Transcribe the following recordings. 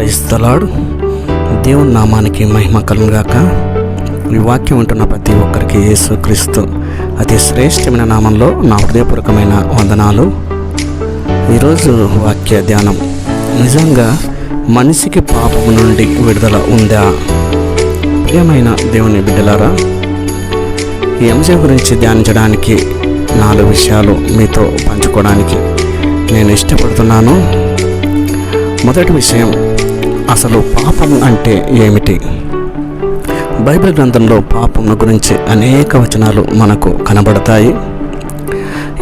క్రైస్తలాడు దేవుని నామానికి మహిమ కలుగాక ఈ వాక్యం ఉంటున్న ప్రతి ఒక్కరికి యేసుక్రీస్తు అతి శ్రేష్టమైన నామంలో నా హృదయపూర్వకమైన వందనాలు. ఈరోజు వాక్య ధ్యానం. నిజంగా మనిషికి పాపం నుండి విడుదల ఉందా? ప్రియమైన దేవుని బిడ్డలారా ఈ అంశం గురించి ధ్యానించడానికి నాలుగు విషయాలు మీతో పంచుకోవడానికి నేను ఇష్టపడుతున్నాను. మొదటి విషయం అసలు పాపం అంటే ఏమిటి? బైబిల్ గ్రంథంలో పాపం గురించి అనేక వచనాలు మనకు కనబడతాయి.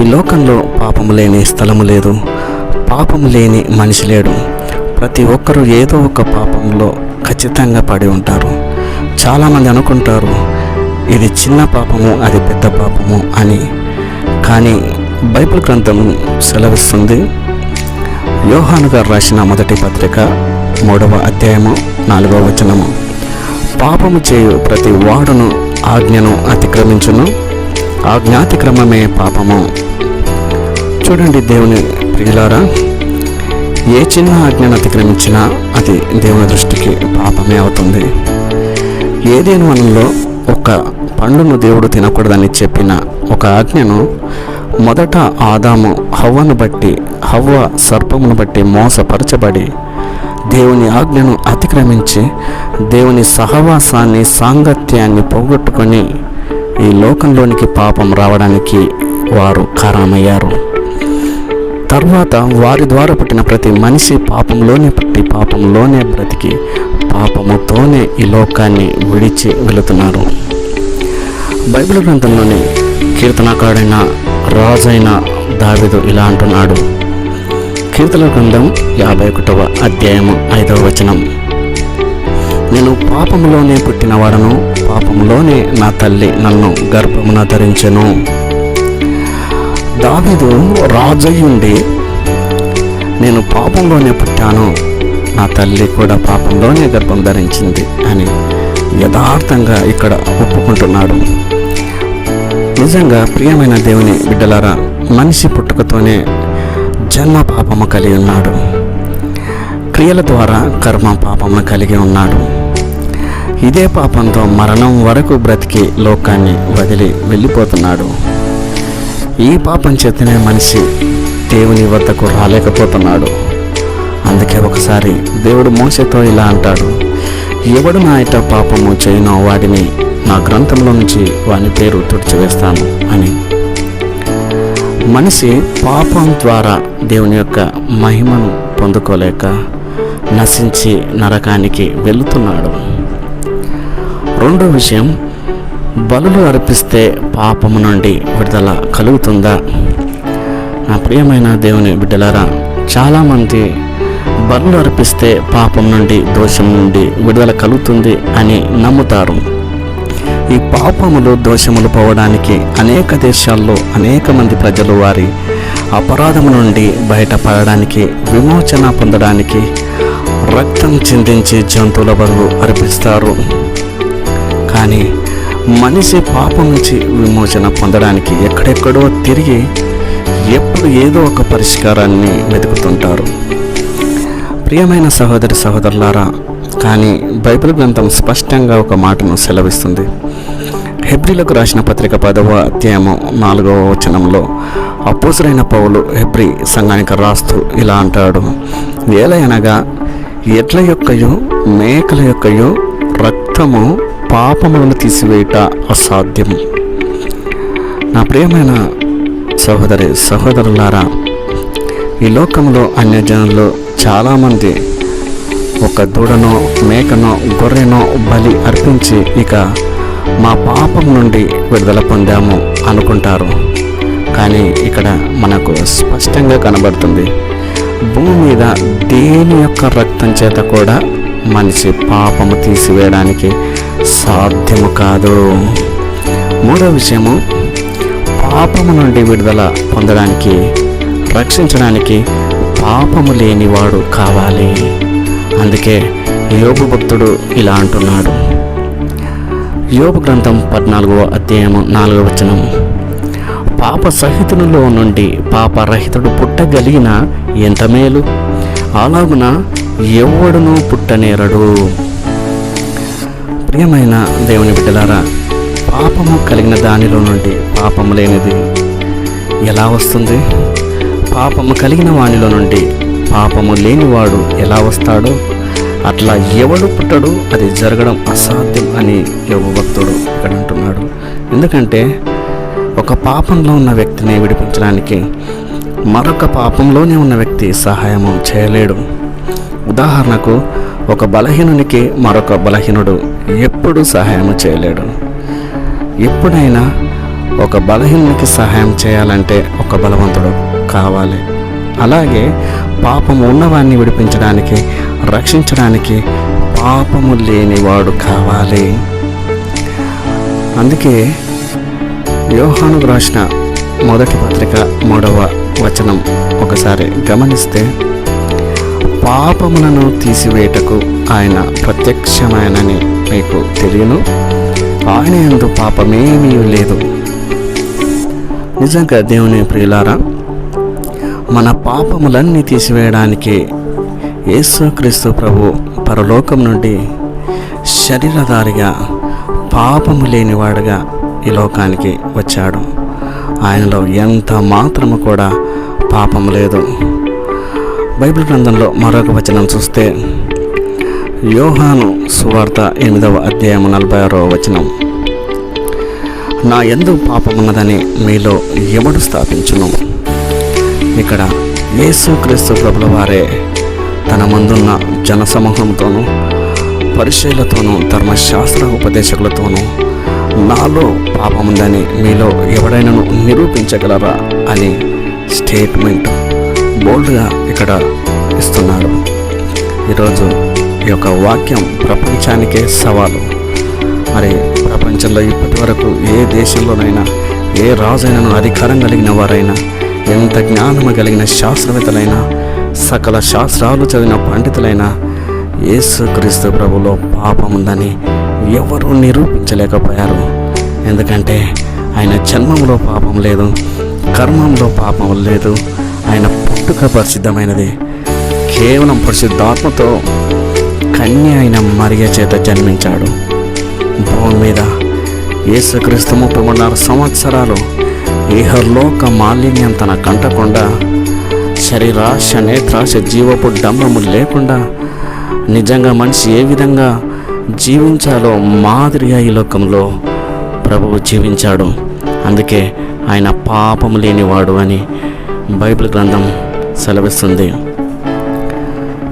ఈ లోకంలో పాపము లేని స్థలము లేదు. పాపము లేని మనిషి లేడు. ప్రతి ఒక్కరూ ఏదో ఒక పాపంలో ఖచ్చితంగా పడి ఉంటారు. చాలామంది అనుకుంటారు ఇది చిన్న పాపము అది పెద్ద పాపము అని. కానీ బైబిల్ గ్రంథం సెలవిస్తుంది. యోహాను గారు రాసిన మొదటి పత్రిక మూడవ అధ్యాయము నాలుగవ వచనము. పాపము చేయు ప్రతి వాడును ఆజ్ఞను అతిక్రమించును. ఆజ్ఞాతిక్రమమే పాపము. చూడండి దేవుని ప్రియులారా ఏ చిన్న ఆజ్ఞను అతిక్రమించినా అది దేవుని దృష్టికి పాపమే అవుతుంది. ఏదేను వనంలో ఒక పండును దేవుడు తినకూడదని చెప్పిన ఒక ఆజ్ఞను మొదట ఆదాము హవ్వను బట్టి హవ్వ సర్పమును బట్టి మోసపరచబడి దేవుని ఆజ్ఞను అతిక్రమించి దేవుని సహవాసాన్ని సాంగత్యాన్ని పోగొట్టుకొని ఈ లోకంలోనికి పాపం రావడానికి వారు కారణమయ్యారు. తర్వాత వారి ద్వారా పుట్టిన ప్రతి మనిషి పాపంలోనే పుట్టి పాపంలోనే బ్రతికి పాపముతోనే ఈ లోకాన్ని విడిచి వెళుతున్నారు. బైబిల్ గ్రంథంలోని కీర్తనకాడైన రాజైన దావిదు ఇలా అంటున్నాడు. కీర్తన గ్రంథం యాభై ఒకటవ అధ్యాయము ఐదవ వచనం. నేను పాపములోనే పుట్టినవాడను పాపములోనే నా తల్లి నన్ను గర్భమున ధరించెను. దావీదు రాజయ్యుండి నేను పాపంలోనే పుట్టాను నా తల్లి కూడా పాపంలోనే గర్భం ధరించింది అని యథార్థంగా ఇక్కడ ఒప్పుకుంటున్నాడు. నిజంగా ప్రియమైన దేవుని బిడ్డలారా మనిషి పుట్టుకతోనే జన్మ పాపము కలిగి ఉన్నాడు. క్రియల ద్వారా కర్మ పాపమును కలిగి ఉన్నాడు. ఇదే పాపంతో మరణం వరకు బ్రతికి లోకాన్ని వదిలి వెళ్ళిపోతున్నాడు. ఈ పాపం చేతనే మనిషి దేవుని వద్దకు రాలేకపోతున్నాడు. అందుకే ఒకసారి దేవుడు మోసతో ఇలా అంటాడు ఎవడు నా ఇట పాపము చేయనో వాడిని నా గ్రంథంలో నుంచి వాని పేరు తుడిచివేస్తాను అని మనిషి పాపం ద్వారా దేవుని యొక్క మహిమను పొందుకోలేక నశించి నరకానికి వెళుతున్నాడు. రెండో విషయం బలులు అర్పిస్తే పాపము నుండి విడుదల కలుగుతుందా? నా ప్రియమైన దేవుని బిడ్డలారా చాలామంది బలులు అర్పిస్తే పాపం నుండి దోషం నుండి విడుదల కలుగుతుంది అని నమ్ముతారు. ఈ పాపములు దోషములు పోవడానికి అనేక దేశాల్లో అనేక మంది ప్రజలు వారి అపరాధము నుండి బయటపడడానికి విమోచన పొందడానికి రక్తం చిందించి జంతువుల బరువు అర్పిస్తారు. కానీ మనిషి పాపం నుంచి విమోచన పొందడానికి ఎక్కడెక్కడో తిరిగి ఎప్పుడు ఏదో ఒక పరిష్కారాన్ని వెతుకుతుంటారు. ప్రియమైన సహోదరి సహోదరులారా కానీ బైబిల్ గ్రంథం స్పష్టంగా ఒక మాటను సెలవిస్తుంది. హెబ్రిలకు రాసిన పత్రిక పదవ అధ్యాయము నాలుగవ వచనంలో అప్పుసరైన పౌలు హెబ్రి సంఘానికి రాస్తూ ఇలా అంటాడు ఏలయనగా ఎడ్ల యొక్కయో మేకల యొక్కయో రక్తము పాపములను తీసివేయట అసాధ్యం నా ప్రియమైన సహోదరి సహోదరులారా ఈ లోకంలో అన్యజనులు చాలామంది ఒక దూడనో మేకనో గొర్రెనో బలి అర్పించి ఇక మా పాపం నుండి విడుదల పొందాము అనుకుంటారు. కానీ ఇక్కడ మనకు స్పష్టంగా కనబడుతుంది. భూమి మీద దేని యొక్క రక్తం చేత కూడా మనిషి పాపము తీసివేయడానికి సాధ్యము కాదు. మూడో విషయము పాపము నుండి విడుదల పొందడానికి రక్షించడానికి పాపము లేనివాడు కావాలి. అందుకే యోగు భక్తుడు ఇలా అంటున్నాడు. యోగ గ్రంథం పద్నాలుగవ అధ్యాయం నాలుగవ వచనం. పాప సహితునిలో నుండి పాపరహితుడు పుట్టగలిగిన ఎంత మేలు? అలాగున ఎవడును పుట్టనేరడు. ప్రియమైన దేవుని బిడ్డలారా పాపము కలిగిన దానిలో నుండి పాపము లేనిది ఎలా వస్తుంది? పాపము కలిగిన వానిలో నుండి పాపము లేనివాడు ఎలా వస్తాడో? అట్లా ఎవడు పుట్టడు అది జరగడం అసాధ్యం అని యోగభక్తుడు ఇక్కడ అంటున్నాడు. ఎందుకంటే ఒక పాపంలో ఉన్న వ్యక్తిని విడిపించడానికి మరొక పాపంలోనే ఉన్న వ్యక్తి సహాయము చేయలేడు. ఉదాహరణకు ఒక బలహీనునికి మరొక బలహీనుడు ఎప్పుడు సహాయం చేయలేడు. ఎప్పుడైనా ఒక బలహీనునికి సహాయం చేయాలంటే ఒక బలవంతుడు కావాలి. అలాగే పాపం ఉన్నవాన్ని విడిపించడానికి రక్షించడానికి పాపము లేనివాడు కావాలి. అందుకే యోహాను రాసిన మొదటి పత్రిక మూడవ వచనం ఒకసారి గమనిస్తే పాపములను తీసివేటకు ఆయన ప్రత్యక్షమైనని మీకు తెలియను. ఆయన ఎందు పాపమేమీ లేదు. నిజంగా దేవుని ప్రియులారా మన పాపములన్నీ తీసివేయడానికి యేసుక్రీస్తు ప్రభు పరలోకం నుండి శరీరధారిగా పాపము లేనివాడుగా ఈ లోకానికి వచ్చాడు. ఆయనలో ఎంత మాత్రము కూడా పాపం లేదు. బైబిల్ గ్రంథంలో మరొక వచనం చూస్తే యోహాను సువార్త ఎనిమిదవ అధ్యాయం నలభై ఆరవ వచనం. నా ఎందు పాపమున్నదని మీలో ఎవడు స్థాపించును? ఇక్కడ యేసుక్రీస్తు ప్రభుల వారే తన ముందున్న జనసమూహంతోనూ పరిచయలతోనూ ధర్మశాస్త్ర ఉపదేశకులతోనూ నాలో పాపముందని మీలో ఎవడైనాను నిరూపించగలరా అని స్టేట్మెంట్ బోల్డ్గా ఇక్కడ ఇస్తున్నాడు. ఈరోజు ఈ యొక్క వాక్యం ప్రపంచానికే సవాలు. మరి ప్రపంచంలో ఇప్పటి వరకు ఏ దేశంలోనైనా ఏ రాజైనను అధికారం కలిగిన వారైనా ఎంత జ్ఞానము కలిగిన శాస్త్రవేత్తలైనా సకల శాస్త్రాలు చదివిన పండితులైన యేసుక్రీస్తు ప్రభులో పాపం ఉందని ఎవరూ నిరూపించలేకపోయారు. ఎందుకంటే ఆయన జన్మంలో పాపం లేదు కర్మంలో పాపం లేదు. ఆయన పుట్టుక ప్రసిద్ధమైనది కేవలం పరిశుద్ధాత్మతో కన్య అయిన మరియ చేత జన్మించాడు. భూమి మీద యేసుక్రీస్తు ముప్పై మూడున్నర సంవత్సరాలు ఇహలోక మాలిన్యం తన కంటకుండా శరీరాశ నేత్రాశ జీవపు డంబము లేకుండా నిజంగా మనిషి ఏ విధంగా జీవించాలో మాదిరిగా ఈ లోకంలో ప్రభువు జీవించాడు. అందుకే ఆయన పాపము లేనివాడు అని బైబిల్ గ్రంథం సెలవిస్తుంది.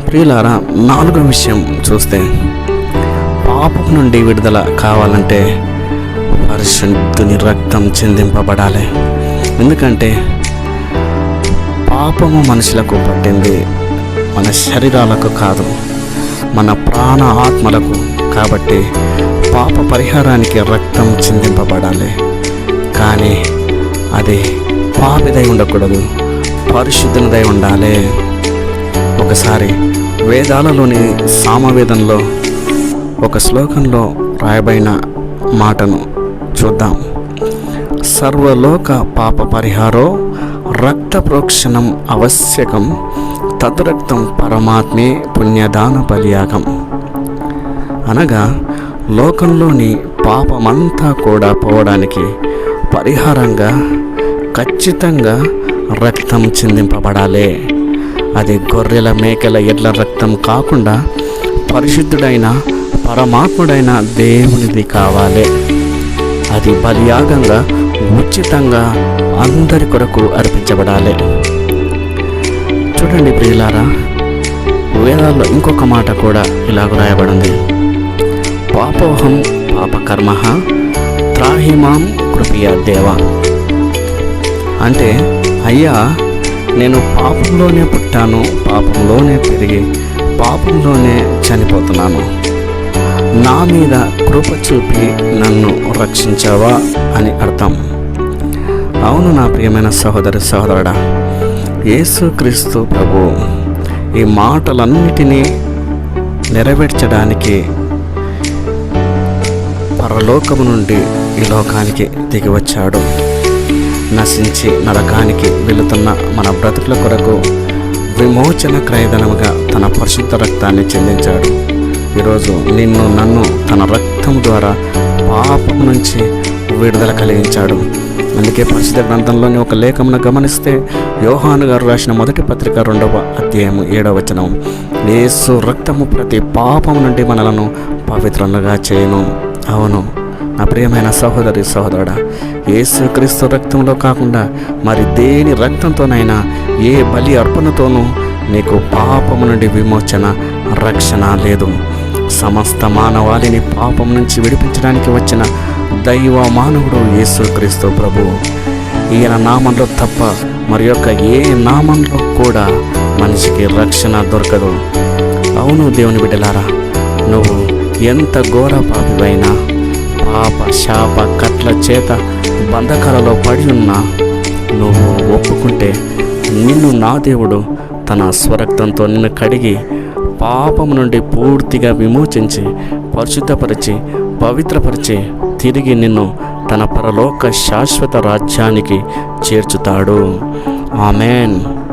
ప్రియులారా నాలుగో విషయం చూస్తే పాపం నుండి విడుదల కావాలంటే పరిశుద్ధుని రక్తం చెందింపబడాలి. ఎందుకంటే పాపము మనుషులకు పట్టింది. మన శరీరాలకు కాదు మన ప్రాణ ఆత్మలకు. కాబట్టి పాప పరిహారానికి రక్తం చిందింపబడాలి. కానీ అది పాపిదై ఉండకూడదు పరిశుద్ధునిదై ఉండాలి. ఒకసారి వేదాలలోని సామవేదంలో ఒక శ్లోకంలో రాయబడిన మాటను చూద్దాం. సర్వలోక పాప పరిహారో రక్త ప్రోక్షణం ఆవశ్యకం. తద్రక్తం పరమాత్మే పుణ్యదాన బలియాగం అనగా లోకంలోని పాపమంతా కూడా పోవడానికి పరిహారంగా ఖచ్చితంగా రక్తం చిందింపబడాలి. అది గొర్రెల మేకల ఎడ్ల రక్తం కాకుండా పరిశుద్ధుడైన పరమాత్ముడైన దేవునిది కావాలి. ప్రతి బలియాగంగా ఉచితంగా అందరి కొరకు అర్పించబడాలి. చూడండి ప్రియులారా వేదాల్లో ఇంకొక మాట కూడా ఇలాగ రాయబడింది. పాపోహం పాపకర్మ త్రాహిమాం కృపయ దేవ. అంటే అయ్యా నేను పాపంలోనే పుట్టాను పాపంలోనే పెరిగి పాపంలోనే చనిపోతున్నాను. నా మీద కృప చూపి నన్ను రక్షించావా అని అర్థం. అవును నా ప్రియమైన సహోదరి సహోదరుడా యేసుక్రీస్తు ప్రభు ఈ మాటలన్నిటినీ నెరవేర్చడానికి పరలోకము నుండి ఈ లోకానికి దిగి వచ్చాడు. నశించి నరకానికి వెళుతున్న మన బ్రతుకుల కొరకు విమోచన క్రయధనముగా తన పరిశుద్ధ రక్తాన్ని చెందించాడు ఈరోజు నిన్ను నన్ను తన రక్తం ద్వారా పాపం నుంచి విడుదల కలిగించాడు. అందుకే పరిశుద్ధ గ్రంథంలోని ఒక లేఖమును గమనిస్తే యోహాను గారు రాసిన మొదటి పత్రిక రెండవ అధ్యాయము ఏడవ వచనం యేసు రక్తము ప్రతి పాపము నుండి మనలను పవిత్రులుగా చేయను. అవును నా ప్రియమైన సహోదరి సహోదరుడా యేసుక్రీస్తు రక్తంలో కాకుండా మరి దేని రక్తంతోనైనా ఏ బలి అర్పణతోనూ నీకు పాపము నుండి విమోచన రక్షణ లేదు. సమస్త మానవాళిని పాపం నుంచి విడిపించడానికి వచ్చిన దైవ మానవుడు యేసుక్రీస్తు ప్రభు. ఈయన నామంలో తప్ప మరి యొక్క ఏ నామంలో కూడా మనిషికి రక్షణ దొరకదు. అవును దేవుని బిడ్డలారా నువ్వు ఎంత ఘోర పాపివైనా పాప శాప కట్ల చేత బంధకాలలో పడి ఉన్నా నువ్వు ఒప్పుకుంటే నిన్ను నా దేవుడు తన స్వరక్తంతో నిన్ను కడిగి పాపం నుండి పూర్తిగా విమోచించి పరిశుద్ధపరిచి పవిత్రపరిచి తిరిగి నిన్ను తన పరలోక శాశ్వత రాజ్యానికి చేర్చుతాడు. ఆమెన్.